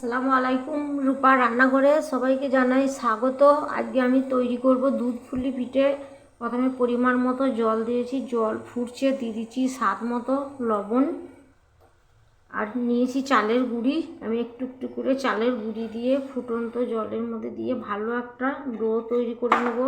আসসালামু আলাইকুম, রূপা রান্নাঘরে সবাইকে জানাই স্বাগত। আজকে আমি তৈরি করব দুধ ফুলি পিঠে। প্রথমে পরিমাণ মতো জল দিয়েছি, জল ফুটছে, দিয়ে দিচ্ছি স্বাদ মতো লবণ। আর নিয়েছি চালের গুঁড়ি, আমি একটু একটু করে চালের গুঁড়ি দিয়ে ফুটন্ত জলের মধ্যে দিয়ে ভালো একটা ডো তৈরি করে নেব।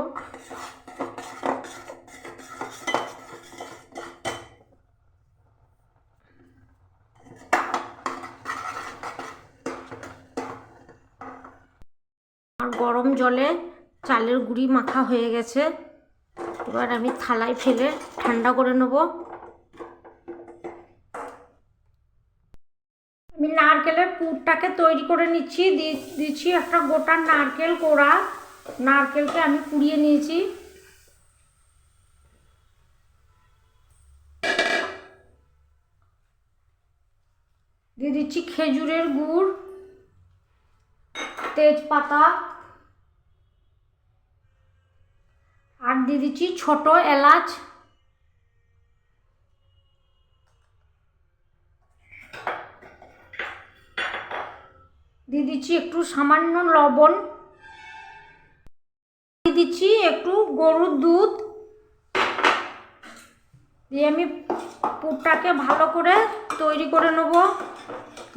আর গরম জলে চালের গুঁড়ি মাখা হয়ে গেছে। এবার আমি থালায় ফেলে ঠান্ডা করে নেব। আমি নারকেলের পুরটাকে তৈরি করে নিচ্ছি। দিচ্ছি একটা গোটা নারকেল কোড়া। নারকেলকে আমি কুড়িয়ে নিয়েছি। দিয়ে দিচ্ছি খেজুরের গুড়, তেজপাতা। দিয়ে দিচ্ছি ছোট এলাচ। দিয়ে দিচ্ছি একটু সামান্য লবণ। দিয়ে দিচ্ছি একটু গরুর দুধ। দিয়ে আমি পুরটাকে ভালো করে তৈরি করে নেব।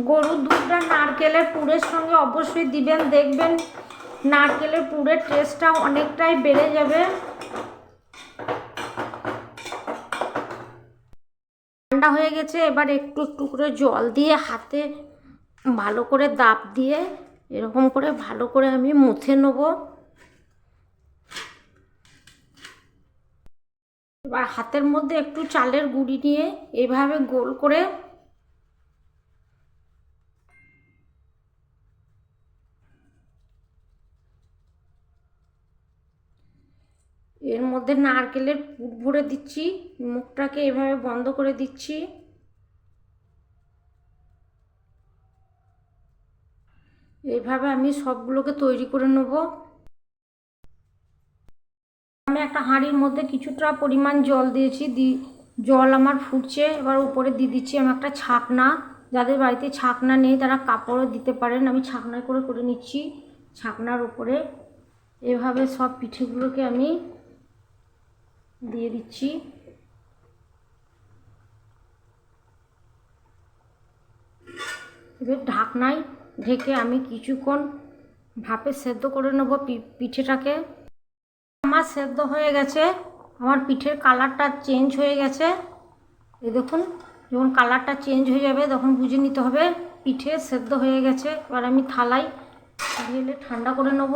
গরুর দুধটা নারকেলের পুরের সঙ্গে অবশ্যই দিবেন, দেখবেন নারকেলের পুরের টেস্টটা অনেকটাই বেড়ে যাবে। ঠান্ডা হয়ে গেছে, এবার একটু একটু করে জল দিয়ে হাতে ভালো করে দাপ দিয়ে এরকম করে ভালো করে আমি মুছে নেব। এবার হাতের মধ্যে একটু চালের গুঁড়ি নিয়ে এভাবে গোল করে এর মধ্যে নারকেলের পুর ভরে দিচ্ছি, মুখটাকে এভাবে বন্ধ করে দিচ্ছি। এইভাবে আমি সবগুলোকে তৈরি করে নেব। আমি একটা হাঁড়ির মধ্যে কিছুটা পরিমাণ জল দিয়েছি, দি, জল আমার ফুটছে, এবার উপরে দিয়ে দিচ্ছি আমি একটা ছাকনা। যাদের বাড়িতে ছাকনা নেই তারা কাপড়ও দিতে পারেন, আমি ছাকনায় করে করে নিচ্ছি, ছাকনার উপরে। এভাবে সব পিঠেগুলোকে আমি দিয়ে দিচ্ছি। এবার ঢাকনায় ঢেকে আমি কিছুক্ষণ ভাপে সেদ্ধ করে নেব পিঠেটাকে। আমার সেদ্ধ হয়ে গেছে। আমার পিঠের কালারটা চেঞ্জ হয়ে গেছে। এই দেখুন, যখন কালারটা চেঞ্জ হয়ে যাবে তখন বুঝে নিতে হবে পিঠে সেদ্ধ হয়ে গেছে। এবার আমি থালায় ঢেলে ঠান্ডা করে নেব।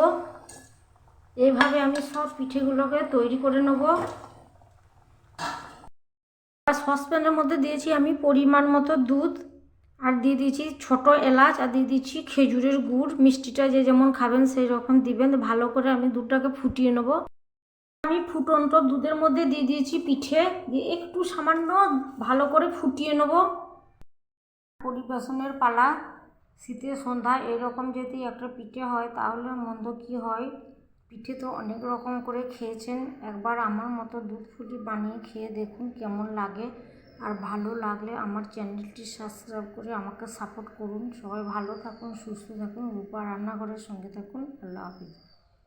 এইভাবে আমি সব পিঠেগুলোকে তৈরি করে নেব। সসপ্যানের মধ্যে দিয়েছি আমি পরিমাণ মতো দুধ। আর দিয়ে দিয়েছি ছোট এলাচ, আর দিয়ে দিচ্ছি খেজুরের গুড়। মিষ্টিটা যে যেমন খাবেন সেই রকম দিবেন। ভালো করে আমি দুধটাকে ফুটিয়ে নেব। আমি ফুটন্ত দুধের মধ্যে দিয়ে দিয়েছি পিঠে। দিয়ে একটু সামান্য ভালো করে ফুটিয়ে নেব। পরিবেশনের পালা, শীতের সন্ধ্যা, এরকম যদি একটা পিঠে হয়, তাহলে মন্দ কি হয়? পিঠে তো অনেক রকম করে খেয়েছেন। একবার আমার মতো দুধ ফুটি বানিয়ে খেয়ে দেখুন কেমন লাগে। আর ভালো লাগলে আমার চ্যানেলটি সাবস্ক্রাইব করে আমাকে সাপোর্ট করুন। সবাই ভালো থাকুন, সুস্থ থাকুন, রূপা রান্নাঘরের সঙ্গে থাকুন। আল্লাহ হাফিজ।